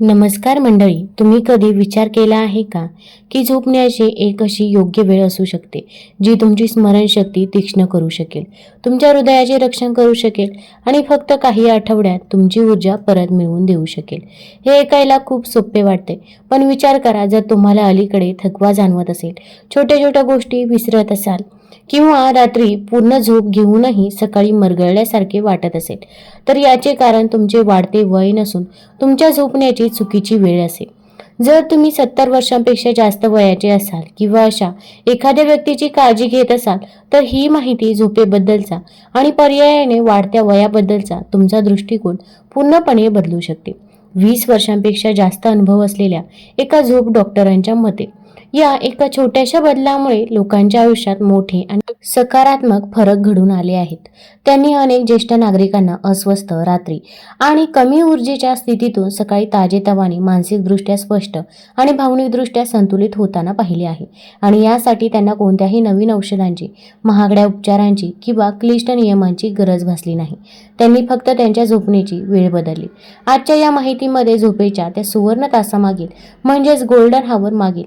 नमस्कार मंडळी तुम्ही कधी विचार केला आहे का की झोपण्याची एक अशी योग्य वेळ असू शकते जी तुमची स्मरणशक्ती तीक्ष्ण करू शकेल तुमच्या हृदयाचे रक्षण करू शकेल आणि फक्त काही आठवड्यात तुमची ऊर्जा परत मिळवून देऊ शकेल? हे ऐकायला खूप सोपे वाटते पण विचार करा जर तुम्हाला अलीकडे थकवा जाणवत असेल छोट्या छोट्या गोष्टी विसरत असाल किंवा रात्री पूर्ण झोप घेऊनही सकाळी मरगळल्यासारखे वाटत असेल तर याचे कारण तुमचे वाढते वय नसून तुमच्या झोपण्याची चुकीची वेळ असेल जर तुम्ही सत्तर वर्षांपेक्षा जास्त वयाचे असाल किंवा अशा एखाद्या व्यक्तीची काळजी घेत असाल तर ही माहिती झोपेबद्दलचा आणि पर्यायाने वाढत्या वयाबद्दलचा तुमचा दृष्टिकोन पूर्णपणे बदलू शकते. वीस वर्षांपेक्षा जास्त अनुभव असलेल्या एका झोप डॉक्टरांच्या मते या एका छोट्याशा बदलामुळे लोकांच्या आयुष्यात मोठे आणि सकारात्मक फरक घडून आले आहेत. त्यांनी अनेक ज्येष्ठ नागरिकांना अस्वस्थ रात्री आणि कमी ऊर्जेच्या स्थितीतून सकाळी ताजेतवाने मानसिकदृष्ट्या स्पष्ट आणि भावनिकदृष्ट्या संतुलित होताना पाहिले आहे. आणि यासाठी त्यांना कोणत्याही नवीन औषधांची महागड्या उपचारांची किंवा क्लिष्ट नियमांची गरज भासली नाही. त्यांनी फक्त त्यांच्या झोपण्याची वेळ बदलली. आजच्या या माहितीमध्ये झोपेच्या त्या सुवर्ण तासामागील म्हणजेच गोल्डन हावर मागील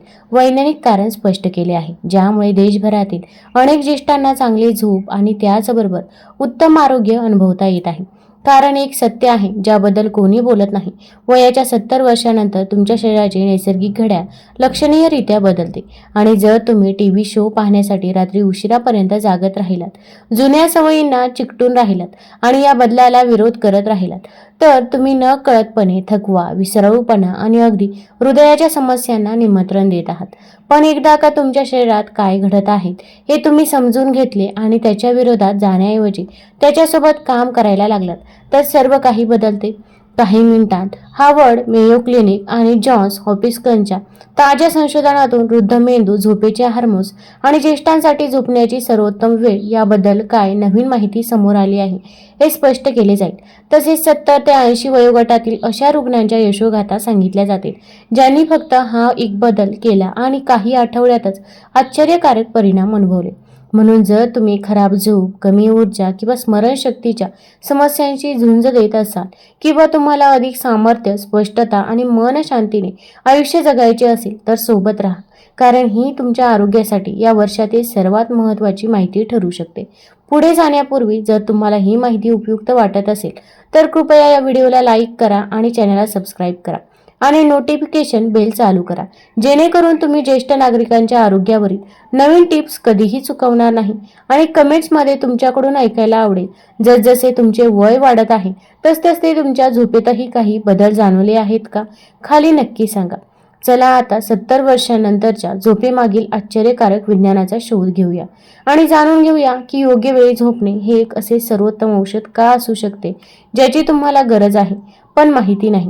वैज्ञानिक कारण स्पष्ट केले आहे ज्यामुळे देशभरातील अनेक ज्येष्ठांना चांगली झोप आणि त्याचबरोबर उत्तम आरोग्य अनुभवता येत आहे. कारण एक सत्य आहे ज्याबद्दल कोणी बोलत नाही. वयाच्या सत्तर वर्षानंतर तुमच्या शरीराचे नैसर्गिक घड्याळ लक्षणीयरित्या बदलते आणि जर तुम्ही टी व्ही शो पाहण्यासाठी रात्री उशिरापर्यंत जागत राहिलात जुन्या सवयींना चिकटून राहिलात आणि या बदलाला विरोध करत राहिलात तर तुम्ही न कळतपणे थकवा विसरळूपणा आणि अगदी हृदयाच्या समस्यांना निमंत्रण देत आहात. पण एकदा का तुमच्या शरीरात काय घडत आहेत हे तुम्ही समजून घेतले आणि त्याच्या विरोधात जाण्याऐवजी त्याच्यासोबत काम करायला लागलात तर सर्व काही बदलते. काही मिनिटांत हार्वर्ड मेयो क्लिनिक आणि जॉन्स हॉपिस्कनच्या ताज्या संशोधनातून वृद्ध मेंदू झोपेचे हार्मोन्स आणि ज्येष्ठांसाठी झोपण्याची सर्वोत्तम वेळ याबद्दल काय नवीन माहिती समोर आली आहे हे स्पष्ट केले जाईल. तसेच सत्तर ते ऐंशी वयोगटातील अशा रुग्णांच्या यशोगाथा सांगितल्या जातील ज्यांनी फक्त हा एक बदल केला आणि काही आठवड्यातच आश्चर्यकारक परिणाम अनुभवले. म्हणून जर तुम्ही खराब झोप कमी ऊर्जा किंवा स्मरणशक्तीच्या समस्यांशी झुंज देत असाल किंवा तुम्हाला अधिक सामर्थ्य स्पष्टता आणि मन शांतीने आयुष्य जगायचे असेल तर सोबत राहा. कारण ही तुमच्या आरोग्यासाठी या वर्षातील सर्वात महत्त्वाची माहिती ठरू शकते. पुढे जाण्यापूर्वी जर तुम्हाला ही माहिती उपयुक्त वाटत असेल तर कृपया या व्हिडिओला लाईक करा आणि चॅनलला सबस्क्राईब करा. आणि नोटिफिकेशन बेल चालू करा. जेणेकरून तुम्ही ज्येष्ठ नागरिकांच्या आरोग्यावरील नवीन टिप्स कधीही चुकवणार नाही. आणि कमेंट्समध्ये तुमच्याकडून ऐकायला आवडेल. जसजसे तुमचे वय वाढत आहे तसतसे तुमच्या झोपेतही काही बदल जाणवले आहेत का? खाली नक्की सांगा. चला आता सत्तर वर्षांनंतरच्या झोपेमागील आश्चर्यकारक विज्ञानाचा शोध घेऊया. आणि जाणून घेऊया की योग्य वेळी झोपणे हे एक असे सर्वोत्तम औषध का असू शकते ज्याची तुम्हाला गरज आहे पण माहिती नाही.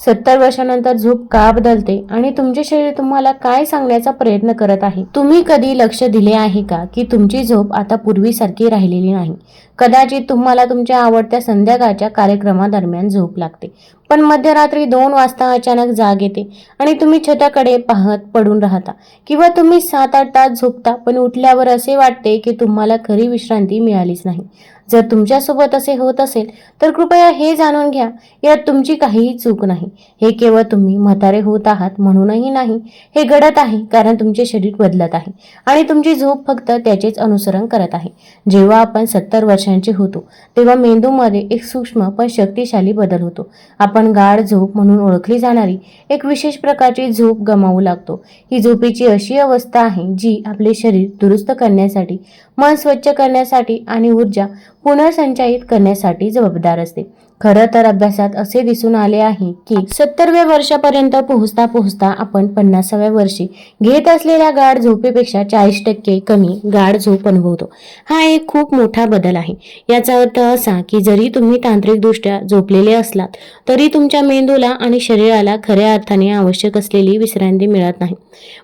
सत्तर वर्षानंतर झोप का बदलते? आणि तुमचे शरीर तुम्हाला काय सांगण्याचा प्रयत्न करत आहे? तुम्ही कधी लक्ष दिले आहे का की तुमची झोप आता पूर्वीसारखी राहिलेली नाही? कदाचित तुम्हाला तुमच्या आवडत्या संध्याकाळच्या कार्यक्रमादरम्यान झोप लागते. पण मध्यरात्री दोन वाजता अचानक जाग येते आणि तुम्ही छताकडे पाहत पडून राहता. किंवा तुम्ही सात आठ तास झोपता पण उठल्यावर असे वाटते की तुम्हाला खरी विश्रांती मिळालीच नाही. जर तुमच्यासोबत असे होत असेल तर कृपया हे जाणून घ्या यात तुमची काहीही चूक नाही. हे केवळ तुम्ही म्हातारे होत आहात म्हणूनही नाही हे घडत आहे कारण तुमचे शरीर बदलत आहे आणि तुमची झोप फक्त त्याचेच अनुसरण करत आहे. जेव्हा आपण सत्तर वर्षांचे होतो तेव्हा मेंदूमध्ये एक सूक्ष्म पण शक्तिशाली बदल होतो. आपण गाढ झोप म्हणून ओळखली जाणारी एक विशेष प्रकारची झोप गमावू लागतो. ही झोपेची अशी अवस्था आहे जी आपले शरीर दुरुस्त करण्यासाठी मन स्वच्छ करण्यासाठी आणि ऊर्जा पुनर्संचयित करण्यासाठी जबाबदार असते. खरं तर अभ्यासात असे दिसून आले आहे की सत्तरव्या वर्षापर्यंत पोहोचता पोहोचता आपण पन्नासाव्या वर्षी घेत असलेल्या गाढ झोपेपेक्षा चाळीस टक्के कमी गाढ झोप अनुभवतो. हा एक खूप मोठा बदल आहे. याचा अर्थ असा की जरी तुम्ही तांत्रिकदृष्ट्या झोपलेले असलात तरी तुमच्या मेंदूला आणि शरीराला खऱ्या अर्थाने आवश्यक असलेली विश्रांती मिळत नाही.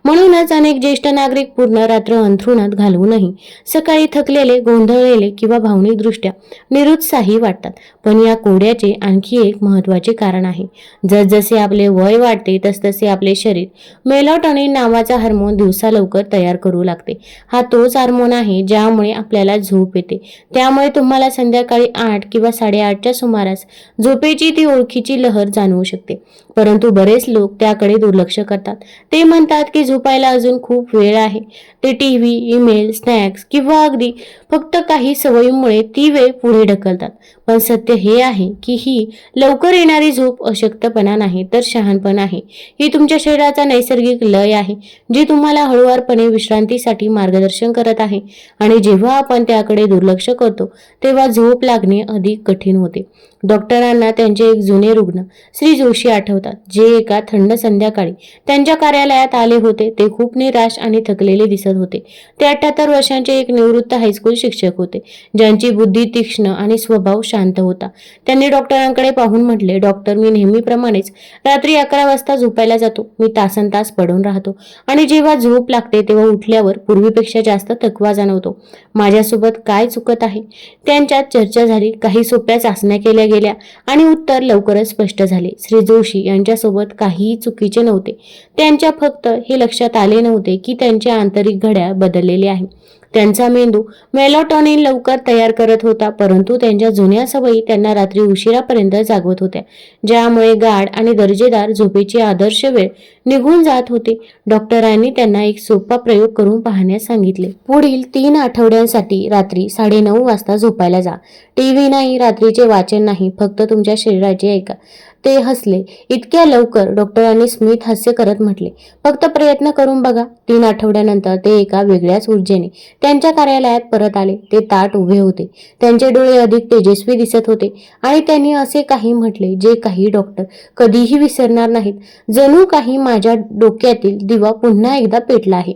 म्हणूनच अनेक ज्येष्ठ नागरिक पूर्ण रात्र अंथरुणात घालवूनही सकाळी थकलेले गोंधळलेले किंवा भावनिकदृष्ट्या निरुत्साही वाटतात. पण या कोड्या वाढण्याचे आणखी एक महत्त्वाचे कारण आहे. जसजसे आपले वय वाढते तसतसे आपले शरीर मेलॉटॉनिन नावाचा हार्मोन दिवसा लवकर तयार करू लागते. हा तोच हार्मोन आहे ज्यामुळे आपल्याला झोप येते. त्यामुळे तुम्हाला संध्याकाळी आठ किंवा साडेआठच्या सुमारास झोपेची ती ओळखीची लहर जाणवू शकते. परंतु बरेच लोक त्याकडे दुर्लक्ष करतात. ते म्हणतात की झोपायला अजून खूप वेळ आहे. ते टी व्ही ईमेल स्नॅक्स किंवा अगदी फक्त काही सवयीमुळे ती वेळ पुढे ढकलतात. पण सत्य हे आहे की ही लवकर येणारी झोप अशक्तपणा नाही तर शहाणपण आहे. ही तुमच्या शरीराचा नैसर्गिक लय आहे जी तुम्हाला हळुवारपणे विश्रांतीसाठी मार्गदर्शन करत आहे. आणि जेव्हा आपण त्याकडे दुर्लक्ष करतो तेव्हा झोप लागणे अधिक कठीण होते. डॉक्टरांना त्यांचे एक जुने रुग्ण श्री जोशी आठवतात जे एका थंड संध्याकाळी त्यांच्या कार्यालयात आले होते. ते खूप निराश आणि थकलेले दिसत होते. ते अठ्याहत्तर वर्षांचे एक निवृत्त हायस्कूल शिक्षक होते ज्यांची बुद्धी तीक्ष्ण आणि स्वभाव शांत होता. त्यांनी डॉक्टरांकडे पाहून म्हटले डॉक्टर मी नेहमीप्रमाणेच रात्री अकरा वाजता झोपायला जातो. मी तासन तास पडून राहतो आणि जेव्हा झोप लागते तेव्हा उठल्यावर पूर्वीपेक्षा जास्त थकवा जाणवतो. माझ्यासोबत काय चुकत आहे? त्यांच्यात चर्चा झाली. काही सोप्या चाचण्या केल्या गेल्या आणि उत्तर लवकरच स्पष्ट झाले. श्री जोशी यांच्यासोबत काहीही चुकीचे नव्हते. त्यांच्या फक्त हे लक्षात आले नव्हते की त्यांचे आंतरिक घड्याळ बदललेले आहे. त्यांचा मेंदू मेलोटॉनिन लवकर तयार करत होता परंतु त्यांच्या जुन्या सवयी त्यांना रात्री उशिरापर्यंत जागवत होत्या ज्यामुळे गाढ आणि दर्जेदार झोपेची आदर्श वेळ निघून जात होते. डॉक्टरांनी त्यांना एक सोपा प्रयोग करून पाहण्यास सांगितले. पुढील तीन आठवड्यांसाठी रात्री साडेनऊ वाजता झोपायला जा. टीव्ही नाही रात्रीचे वाचन नाही फक्त तुमच्या शरीराचे ऐका. ते हसले. इतक्या लवकर डॉक्टरांनी स्मित हास्य करत म्हटले फक्त प्रयत्न करून बघा. तीन आठवड्यानंतर ते एका वेगळ्याच ऊर्जेने त्यांच्या कार्यालयात परत आले. ते ताट उभे होते. त्यांचे डोळे अधिक तेजस्वी दिसत होते आणि त्यांनी असे काही म्हटले जे काही डॉक्टर कधीही विसरणार नाहीत. जणू काही माझ्या डोक्यातील दिवा पुन्हा एकदा पेटला आहे.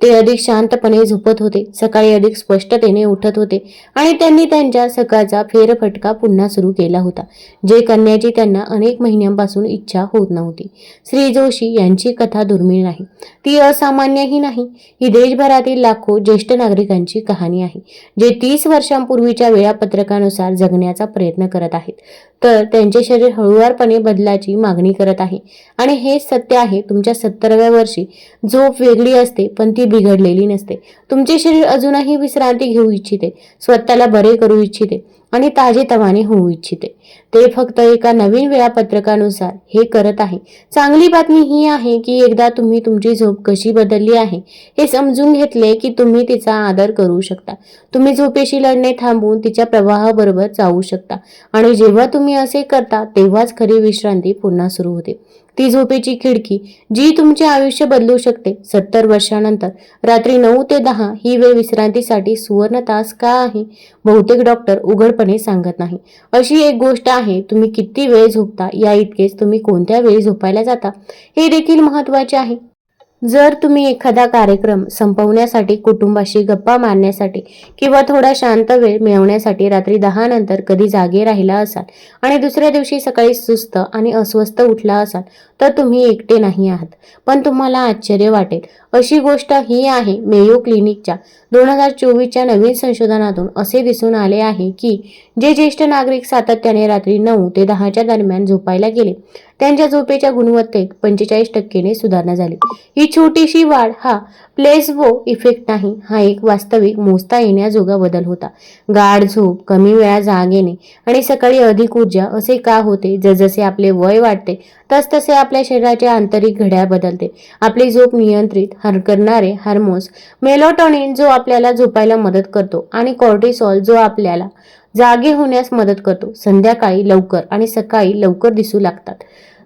ते अधिक शांतपणे झोपत होते. सकाळी अधिक स्पष्टतेने उठत होते आणि त्यांनी त्यांच्या सकाळचा फेरफटका पुन्हा सुरू केला होता जे करण्याची त्यांना अनेक महिन्यांपासून इच्छा होत नव्हती. श्री जोशी यांची कथा दुर्मिळ नाही. ती असामान्यही नाही. ही देशभरातील लाखो ज्येष्ठ नागरिकांची कहाणी आहे जे तीस वर्षांपूर्वीच्या वेळापत्रकानुसार जगण्याचा प्रयत्न करत आहेत. तर त्यांचे शरीर हळूवारपणे बदलाची मागणी करत आहे. आणि हे सत्य आहे तुमच्या सत्तराव्या वर्षी झोप वेगळी असते पण ती ही बिघडलेली नसते. तुमचे शरीर अजूनही विश्रांती घेऊ इच्छिते. स्वतःला बरे करू इच्छिते आणि ताजेतवाने होऊ इच्छिते. ते फक्त एका नवीन वेळापत्रकानुसार हे करत आहे. चांगली बातमी ही आहे की एकदा तुम्ही तुमची झोप कशी बदलली आहे हे समजून घेतले की तुम्ही तिचा आदर करू शकता. तुम्ही झोपेशी लढणे थांबवून तिच्या प्रवाहाबरोबर जाऊ शकता. आणि जेव्हा तुम्ही असे करता तेव्हाच खरी विश्रांती पुन्हा सुरू होते. ती झोपेची खिडकी जी तुमचे आयुष्य बदलू शकते. सत्तर वर्षानंतर रात्री नऊ ते दहा ही वेळ विश्रांतीसाठी सुवर्ण तास का आहे? बहुतेक डॉक्टर उघडपणे सांगत नाही. अशी एक गोष्ट आहे तुम्ही किती वेळ झोपता? या इतकेच तुम्ही कोणत्या वेळी झोपायला जाता? हे देखील महत्त्वाचे आहे. जर तुम्ही एखादा कार्यक्रम संपवण्यासाठी कुटुंबाशी गप्पा मारण्यासाठी किंवा थोडा शांत वेळ मिळवण्यासाठी रात्री दहा नंतर कधी जागे राहिला असाल आणि दुसऱ्या दिवशी सकाळी सुस्त आणि अस्वस्थ उठला असाल तर तुम्ही एकटे नाही आहात. पण तुम्हाला आश्चर्य वाटेल. अशी गोष्ट ही आहे मेयो क्लिनिकच्या. दोन हजार चोवीसच्या नवीन संशोधनातून असे दिसून आले आहे की जे ज्येष्ठ नागरिक सातत्याने रात्री नऊ ते दहाच्या दरम्यान झोपायला गेले त्यांच्या झोपेच्या गुणवत्तेत पंचेचाळीस टक्केने सुधारणा झाली. ही छोटीशी वाढ हा प्लेसबो इफेक्ट नाही हा एक वास्तविक मोजता येण्याजोगा बदल होता. गाढ झोप कमी वेळा जाग येणे आणि सकाळी अधिक ऊर्जा असे का होते? जसजसे आपले वय वाढते तसतसे आपल्या शरीराचे आंतरिक घड्याळ बदलते. आपली झोप नियंत्रित हर करणारे हार्मोन्स मेलोटॉनिन जो आपल्याला झोपायला मदत करतो आणि कॉर्टिसॉल जो आपल्याला जागे होण्यास मदत करतो संध्याकाळी लवकर आणि सकाळी लवकर दिसू लागतात.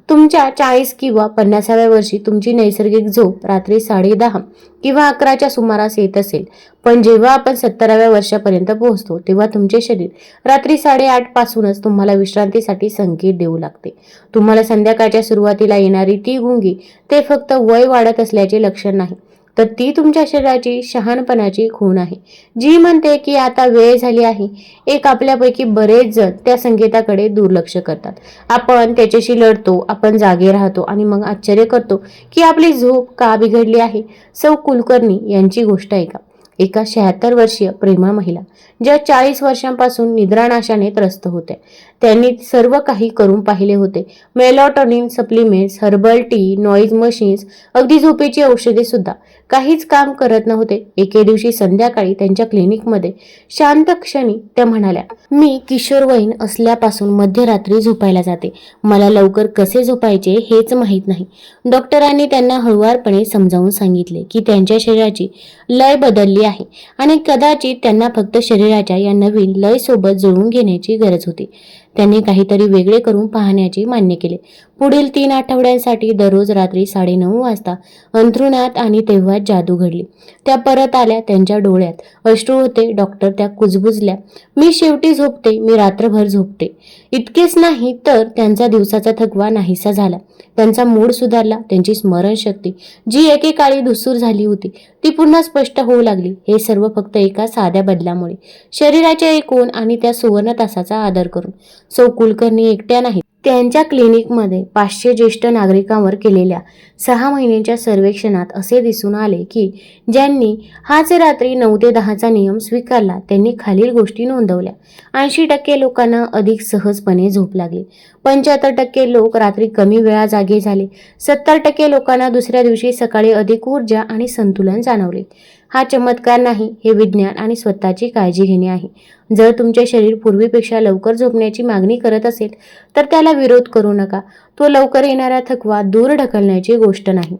तुमच्या चाळीस किंवा पन्नासाव्या वर्षी तुमची नैसर्गिक झोप रात्री साडे दहा किंवा अकराच्या सुमारास येत असेल. पण जेव्हा आपण सत्तराव्या वर्षापर्यंत पोहोचतो तेव्हा तुमचे शरीर रात्री साडेआठ पासूनच तुम्हाला विश्रांतीसाठी संकेत देऊ लागते. तुम्हाला संध्याकाळच्या सुरुवातीला येणारी ती गुंगी ते फक्त वय वाढत असल्याचे लक्षण नाही. तर ती तुमच्या शरीराची शहाणपणाची खूण आहे. जी म्हणते की आता वेळ झाली आहे. एक आपल्यापैकी बरेच जण त्या संकेताकडे दुर्लक्ष करतात. आपण त्याच्याशी लढतो आपण जागे राहतो आणि मग आश्चर्य करतो की आपली झोप का बिघडली आहे? सौ कुलकर्णी यांची गोष्ट ऐका. एका शहात्तर वर्षीय प्रेमा महिला ज्या चाळीस वर्षांपासून निद्रानाशाने त्रस्त होत्या. त्यांनी सर्व काही करून पाहिले होते. Melatonin supplements herbal tea noise machines अगदी झोपेची औषधे सुद्धा. काहीच काम करत नव्हते. एके दिवशी संध्याकाळी त्यांच्या क्लिनिकमध्ये शांत क्षणी त्या म्हणाल्या मी किशोरवयीन असल्यापासून मध्यरात्री झोपायला जाते. मला लवकर कसे झोपायचे हेच माहीत नाही. डॉक्टरांनी त्यांना हळुवारपणे समजावून सांगितले की त्यांच्या शरीराची लय बदलली आहे आणि कदाचित त्यांना फक्त शरीराच्या या नवीन लय सोबत जुळवून घेण्याची गरज होती. त्यांनी काहीतरी वेगळे करून पाहण्याचे मान्य केले. पुढील तीन आठवड्यांसाठी दररोज रात्री साडेनऊ वाजता अंथरुणात आणि तेव्हाच जादू घडली. त्या परत आल्या त्यांच्या डोळ्यात. अश्रू होते डॉक्टर त्या कुजबुजल्या. मी शेवटी झोपते मी रात्रभर झोपते. इतकेच नाही तर त्यांचा दिवसाचा थकवा नाहीसा झाला. त्यांचा मूड सुधारला त्यांची स्मरणशक्ती. जी एकेकाळी धुसूर झाली होती. ती पुन्हा स्पष्ट होऊ लागली. हे सर्व फक्त एका साध्या बदलामुळे. शरीराच्या एकूण आणि त्या सुवर्ण तासाचा आदर करून. सौ कुलकर्णी एकट्या नाहीत. त्यांच्या क्लिनिकमध्ये पाचशे ज्येष्ठ नागरिकांवर केलेल्या सहा महिन्यांच्या सर्वेक्षणात असे दिसून आले की ज्यांनी हाच रात्री नऊ ते दहाचा नियम स्वीकारला त्यांनी खालील गोष्टी नोंदवल्या. ऐंशी टक्के लोकांना अधिक सहजपणे झोप लागली. पंच्याहत्तर टक्के लोक रात्री कमी वेळा जागे झाले. सत्तर टक्के लोकांना दुसऱ्या दिवशी सकाळी अधिक ऊर्जा आणि संतुलन जाणवले. हा चमत्कार नाही हे विज्ञान आणि स्वतःची काळजी घेणे आहे. जर तुमचे शरीर पूर्वीपेक्षा लवकर झोपण्याची मागणी करत असेल तर त्याला विरोध करू नका. तो लवकर येणारा थकवा दूर ढकलण्याची गोष्ट नाही.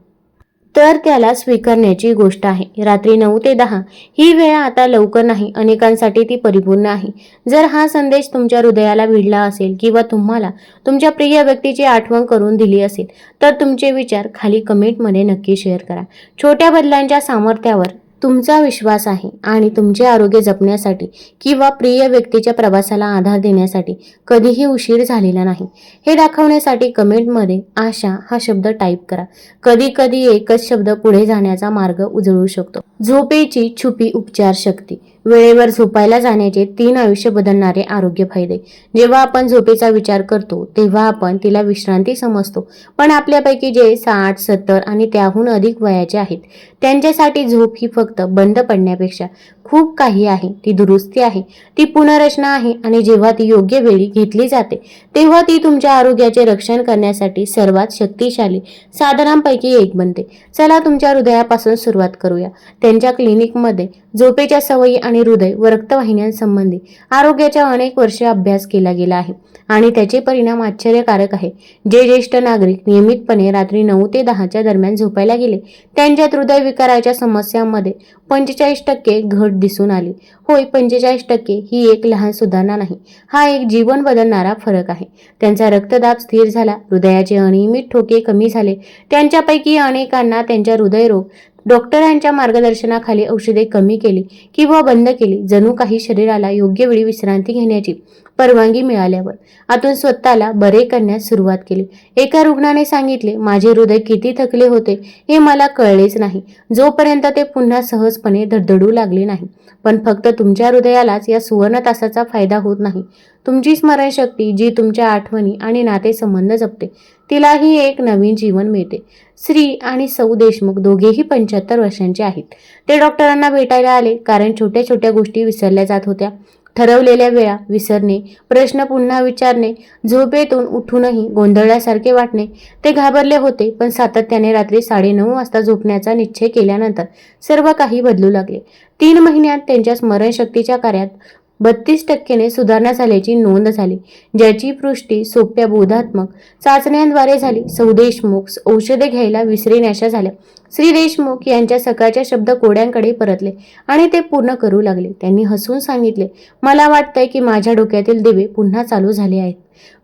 तर त्याला स्वीकारण्याची गोष्ट आहे. रात्री नऊ ते दहा ही वेळ आता लवकर नाही. अनेकांसाठी ती परिपूर्ण आहे. जर हा संदेश तुमच्या हृदयाला भिडला असेल किंवा तुम्हाला तुमच्या प्रिय व्यक्तीची आठवण करून दिली असेल तर तुमचे विचार खाली कमेंटमध्ये नक्की शेअर करा. छोट्या बदलांच्या सामर्थ्यावर तुमचा विश्वास आहे आणि तुमचे आरोग्य जपण्यासाठी किंवा प्रिय व्यक्तीच्या प्रवासाला आधार देण्यासाठी कधीही उशीर झालेला नाही. हे दाखवण्यासाठी कमेंटमध्ये आशा हा शब्द टाईप करा. कधी कधी एकच शब्द पुढे जाण्याचा मार्ग उजळू शकतो. झोपेची छुपी उपचार शक्ती वेळेवर झोपायला जाण्याचे तीन आयुष्य बदलणारे आरोग्य फायदे. जेव्हा आपण झोपेचा विचार करतो तेव्हा आपण तिला विश्रांती समजतो. पण आपल्यापैकी जे साठ सत्तर आणि त्याहून अधिक वयाचे आहेत त्यांच्यासाठी झोप ही फक्त बंद पडण्यापेक्षा खूप काही आहे. ती दुरुस्ती आहे. ती पुनर्रचना आहे आणि जेव्हा ती योग्य वेळी घेतली जाते तेव्हा ती तुमच्या आरोग्याचे रक्षण करण्यासाठी सर्वात शक्तिशाली साधनांपैकी एक बनते. चला तुमच्या हृदयापासून सुरुवात करूया. त्यांच्या क्लिनिकमध्ये झोपेच्या सवयी आणि हृदय व रक्तवाहिन्यांसंबंधी आरोग्याच्या अनेक वर्षे अभ्यास केला गेला आहे आणि त्याचे परिणाम आश्चर्यकारक आहे. जे ज्येष्ठ नागरिक नियमितपणे रात्री नऊ ते दहाच्या दरम्यान झोपायला गेले त्यांच्यात हृदयविकाराच्या समस्यांमध्ये पंचेचाळीस टक्के घट दिसून आली. होय पंचेचाळीस टक्के ही एक लहान सुधारणा नाही. हा एक जीवन बदलणारा फरक आहे. त्यांचा रक्तदाब स्थिर झाला हृदयाचे अनियमित ठोके कमी झाले. त्यांच्यापैकी अनेकांना त्यांच्या हृदयरोग डॉक्टरांच्या मार्गदर्शनाखाली औषधे कमी केली किंवा बंद केली. जणू काही शरीराला योग्य वेळी विश्रांती घेण्याची परवानगी मिळाल्यावर. आतून स्वतःला बरे करण्यास सुरुवात केली. एका रुग्णाने सांगितले माझे हृदय किती थकले होते हे मला कळलेच नाही. जोपर्यंत ते पुन्हा सहजपणे धडधडू लागले नाही. पण फक्त तुमच्या हृदयालाच या सुवर्ण तासाचा फायदा होत नाही. तुमची स्मरणशक्ती जी तुमच्या आठवणी आणि नातेसंबंध जपते तिलाही एक नवीन जीवन मिळते. श्री आणि सौ देशमुख दोघेही पंच्याहत्तर वर्षांचे आहेत. ते डॉक्टरांना भेटायला आले कारण छोट्या छोट्या गोष्टी विसरल्या जात होत्या. ठरवलेल्या वेळा विसरणे प्रश्न पुन्हा विचारणे झोपेतून उठूनही गोंधळल्यासारखे वाटणे. ते घाबरले होते पण सातत्याने रात्री साडेनऊ वाजता झोपण्याचा निश्चय केल्यानंतर सर्व काही बदलू लागले. तीन महिन्यात त्यांच्या स्मरणशक्तीच्या कार्यात बत्तीस टक्केने सुधारणा झाल्याची नोंद झाली ज्याची पुष्टी सोप्या बोधात्मक चाचण्यांद्वारे झाली. सौ देशमुख औषधे घ्यायला विसरेनाशा झाल्या. श्री देशमुख यांच्या सकाळच्या शब्द कोड्यांकडे परतले आणि ते पूर्ण करू लागले. त्यांनी हसून सांगितले मला वाटतंय की माझ्या डोक्यातील दिवे पुन्हा चालू झाले आहेत.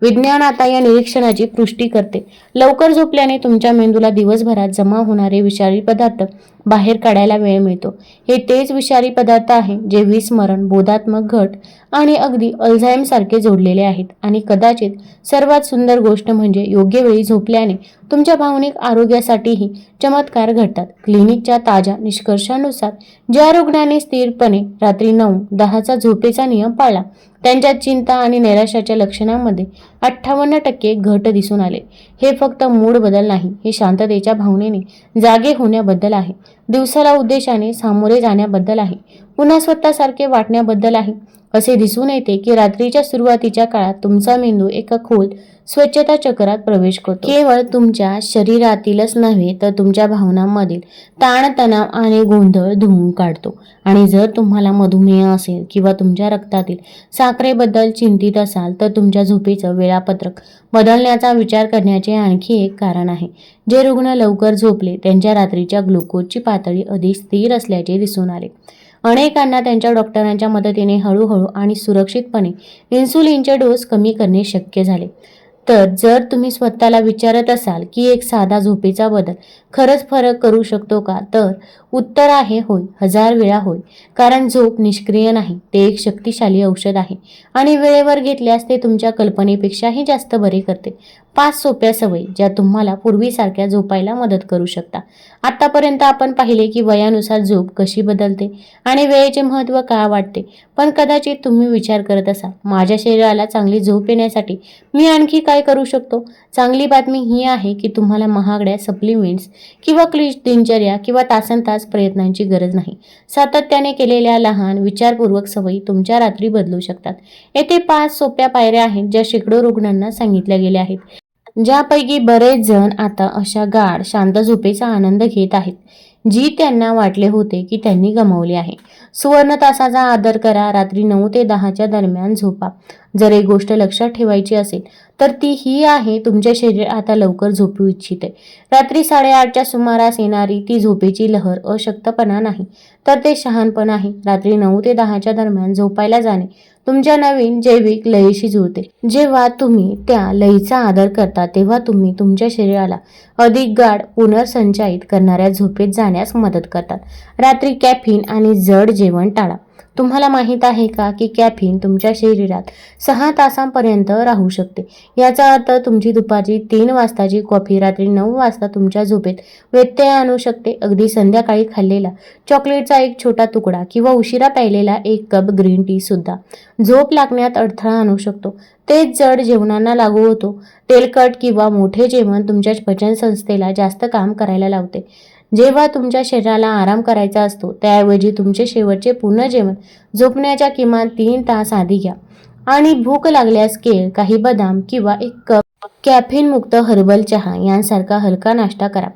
विज्ञान आता या निरीक्षणाची पुष्टी करते. लवकर झोपल्याने तुमच्या मेंदूला दिवसभरात जमा होणारे विषारी पदार्थ बाहेर काढायला वेळ मिळतो. हे तेच विषारी पदार्थ आहे जे विस्मरण बोधात्मक घट आणि अगदी अल्झायम सारखे जोडलेले आहेत. आणि कदाचित सर्वात सुंदर गोष्ट म्हणजे योग्य वेळी झोपल्याने तुमच्या भावनिक आरोग्यासाठीही चमत्कार घडतात. क्लिनिकच्या ताज्या निष्कर्षानुसार ज्या रुग्णाने स्थिरपणे रात्री नऊ दहाचा झोपेचा नियम पाळला त्यांच्या चिंता आणि नैराश्याच्या लक्षणांमध्ये अठ्ठावन्न टक्के घट दिसून आले. हे फक्त मूड बदल नाही हे शांततेच्या भावनेने जागे होण्याबद्दल आहे. दिवसाला उद्देशाने सामोरे जाण्याबद्दल आहे. पुन्हा स्वतःसारखे वाटण्याबद्दल आहे. असे दिसून येते की रात्रीच्या सुरुवातीच्या काळात तुमचा मेंदू एका खोल स्वच्छता चक्रात प्रवेश करतो. केवळ तुमच्या शरीरातीलच नव्हे तर तुमच्या भावनांमधील ताणतणाव आणि गोंधळ धुवून काढतो. आणि जर तुम्हाला मधुमेह असेल किंवा तुमच्या रक्तातील साखरेबद्दल चिंतित असाल तर तुमच्या झोपेचं वेळापत्रक बदलण्याचा विचार करण्याचे आणखी एक कारण आहे. जे रुग्ण लवकर झोपले त्यांच्या रात्रीच्या ग्लुकोजची पातळी अधिक स्थिर असल्याचे दिसून आले. अनेकांना त्यांच्या डॉक्टरांच्या मदतीने हळूहळू आणि सुरक्षितपणे इन्सुलिनचे डोस कमी करणे शक्य झाले. तर जर तुम्ही स्वतःला विचारत असाल की एक साधा झोपेचा बदल खरंच फरक करू शकतो का तर उत्तर आहे होय हजार वेळा होय. कारण झोप निष्क्रिय नाही ते एक शक्तिशाली औषध आहे. आणि वेळेवर घेतल्यास ते तुमच्या कल्पनेपेक्षाही जास्त बरे करते. पाच सोप्या सवयी ज्या तुम्हाला पूर्वीसारख्या झोपायला मदत करू शकता. आतापर्यंत आपण पाहिले की वयानुसार झोप कशी बदलते आणि वेळेचे महत्त्व का वाटते पण कदाचित तुम्ही विचार करत असाल माझ्या शरीराला चांगली झोप येण्यासाठी मी आणखी काय करू शकतो? चांगली बातमी ही आहे की तुम्हाला महागड्या सप्लिमेंट्स किंवा क्लिष्ट दिनचर्या किंवा तासनतास प्रयत्नांची गरज नाही. सातत्याने केलेल्या लहान विचारपूर्वक सवयी तुमच्या रात्री बदलू शकतात. येथे पाच सोप्या पायऱ्या आहेत ज्या शेकडो रुग्णांना सांगितल्या गेल्या आहेत. ज्यापैकी बरेच जण आता अशा गाढ शांत झोपेचा आनंद घेत आहेत जी त्यांना वाटले होते की त्यांनी गमावली आहे. सुवर्ण तासाचा आदर करा रात्री नऊ ते दहाच्या दरम्यान झोपा. जर एक गोष्ट लक्षात ठेवायची असेल तर ती ही आहे तुमचे शरीर आता लवकर झोपू इच्छिते. रात्री साडेआठच्या सुमारास येणारी ती झोपेची लहर अशक्तपणा नाही तर ते शहाणपण आहे. रात्री नऊ ते दहाच्या दरम्यान झोपायला जाणे तुमच्या नवीन जैविक लयीशी जुळते. जेव्हा तुम्ही त्या लयीचा आदर करता तेव्हा तुम्ही तुमच्या शरीराला अधिक गाढ पुनर्संचयित करणाऱ्या झोपेत जाण्यास मदत करतात. रात्री कॅफिन आणि जड जेवण टाळा. तुम्हाला माहीत आहे का की कॅफिन तुमच्या शरीरात सहा तासांपर्यंत राहू शकते. याचा अर्थ तुमची दुपारची तीन वाजताची कॉफी रात्री नऊ वाजता तुमच्या झोपेत व्यत्यय आणू शकते अगदी संध्याकाळी खाल्लेला. चॉकलेटचा एक छोटा तुकडा किंवा उशिरा प्यायलेला एक कप ग्रीन टी सुद्धा. झोप लागण्यात अडथळा आणू शकतो. तेच जड जेवणांना लागू होतो. तेलकट किंवा मोठे जेवण तुमच्या पचनसंस्थेला जास्त काम करायला लावते. जेव्हा तुमच्या शरीराला आराम करायचा असतो त्याऐवजी तुमचे शेवटचे पूर्ण जेवण झोपण्याच्या किमान तीन तास आधी घ्या. आणि भूक लागल्यास केळ काही बदाम किंवा एक कप कॅफिन मुक्त हर्बल चहा यांसारखा हलका नाश्ता करा.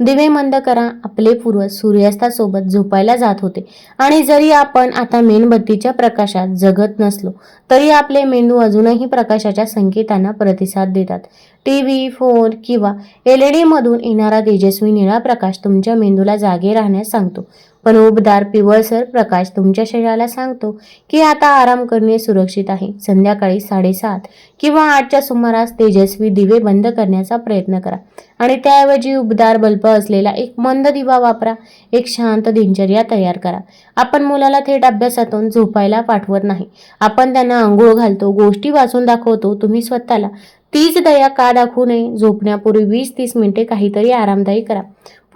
दिवे मंद करा. आपले पूर्वज सूर्यास्तासोबत झोपायला जात होते. आणि जरी आपण आता मेणबत्तीच्या प्रकाशात जगत नसलो तरी आपले मेंदू अजूनही प्रकाशाच्या संकेतांना प्रतिसाद देतात. टी व्ही फोन किंवा एल ई डीमधून येणारा तेजस्वी निळा प्रकाश तुमच्या मेंदूला जागे राहण्यास सांगतो. पण उबदार पिवळसर प्रकाश तुमच्या शरीराला सांगतो की आता आराम करणे सुरक्षित आहे. संध्याकाळी साडेसात किंवा आठच्या सुमारास तेजस्वी दिवे बंद करण्याचा प्रयत्न करा आणि त्याऐवजी उबदार बल्ब असलेला एक मंद दिवा वापरा. एक शांत दिनचर्या तयार करा. आपण मुलाला थेट अभ्यासातून झोपायला पाठवत नाही. आपण त्यांना आंघोळ घालतो गोष्टी वाचून दाखवतो तुम्ही स्वतःला तीच दया का दाखवू नये? झोपण्यापूर्वी वीस तीस मिनिटे काहीतरी आरामदायी करा.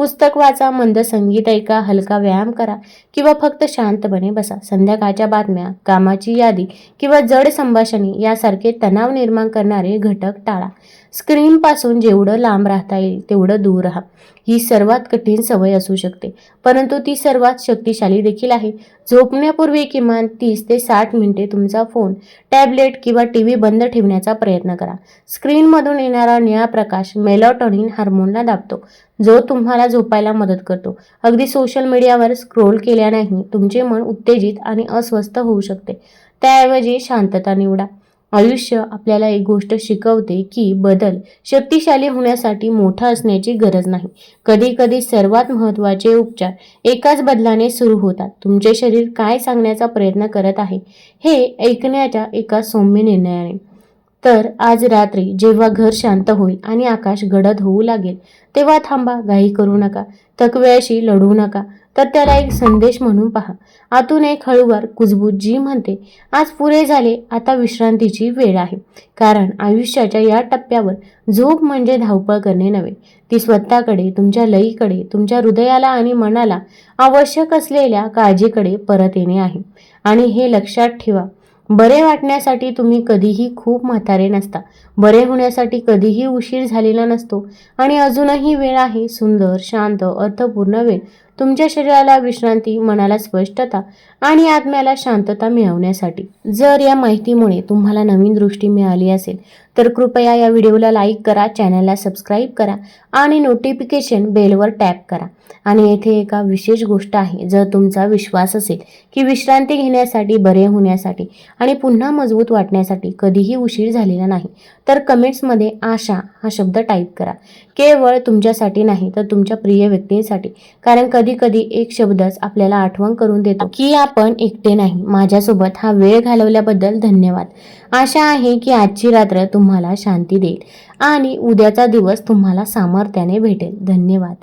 पुस्तक वाचा मंद संगीत ऐका हलका व्यायाम करा किंवा फक्त शांतपणे बसा. संध्याकाळच्या बातम्या कामाची यादी किंवा जड संभाषणे यासारखे तणाव निर्माण करणारे घटक टाळा. स्क्रीनपासून जेवढं लांब राहता येईल तेवढं दूर राहा. ही सर्वात कठीण सवय असू शकते. परंतु ती सर्वात शक्तिशाली देखील आहे. झोपण्यापूर्वी किमान तीस ते साठ मिनिटे तुमचा फोन टॅबलेट किंवा टी व्ही बंद ठेवण्याचा प्रयत्न करा. स्क्रीनमधून येणारा निळा प्रकाश मेलॉटॉनिन हार्मोनला दाबतो जो तुम्हाला झोपायला मदत करतो. अगदी सोशल मीडियावर स्क्रोल केल्यानेही तुमचे मन उत्तेजित आणि अस्वस्थ होऊ शकते. त्याऐवजी शांतता निवडा. आयुष्य आपल्याला एक गोष्ट शिकवते की बदल शक्तिशाली होण्यासाठी मोठा असण्याची गरज नाही. कधी कधी सर्वात महत्त्वाचे उपचार एकाच बदलाने सुरू होतात. तुमचे शरीर काय सांगण्याचा प्रयत्न करत आहे हे ऐकण्याच्या एका सौम्य निर्णयाने. तर आज रात्री जेव्हा घर शांत होईल आणि आकाश गडद होऊ लागेल तेव्हा थांबा घाई करू नका थकव्याशी लढू नका. तर त्याला एक संदेश म्हणून पहा. आतून एक हळूवार कुजबूज जी म्हणते आज पुरे झाले आता विश्रांतीची वेळ आहे. कारण आयुष्याच्या या टप्प्यावर झोप म्हणजे धावपळ करणे नव्हे. ती स्वतःकडे तुमच्या लईकडे तुमच्या हृदयाला आणि मनाला आवश्यक असलेल्या काळजीकडे परत येणे आहे. आणि हे लक्षात ठेवा बरे वाटण्यासाठी तुम्ही कधीही खूप म्हातारे नसता. बरे होण्यासाठी कधीही उशीर झालेला नसतो. आणि अजूनही वेळ आहे सुंदर शांत अर्थपूर्ण वेळ. तुमच्या शरीराला विश्रांती मनाला स्पष्टता आणि आत्म्याला शांतता मिळवण्यासाठी. जर या माहितीमुळे तुम्हाला नवीन दृष्टी मिळाली असेल तर कृपया या व्हिडिओला लाईक करा चॅनलला सबस्क्राईब करा आणि नोटिफिकेशन बेलवर टॅप करा. आणि येथे एका विशेष गोष्ट आहे जर तुमचा विश्वास असेल की विश्रांती घेण्यासाठी बरे होण्यासाठी आणि पुन्हा मजबूत वाटण्यासाठी कधीही उशीर झालेला नाही तर कमेंट्समध्ये आशा हा शब्द टाईप करा. केवळ तुमच्यासाठी नाही तर तुमच्या प्रिय व्यक्तींसाठी. कारण कधी कधी एक शब्दच आपल्याला आठवण करून देतो की आपण एकटे नाही. माझ्यासोबत हा वेळ घालवल्याबद्दल धन्यवाद. आशा आहे की आजची रात्र तुम्हाला शांती देईल आणि उद्याचा दिवस तुम्हाला सामर्थ्याने भेटेल. धन्यवाद.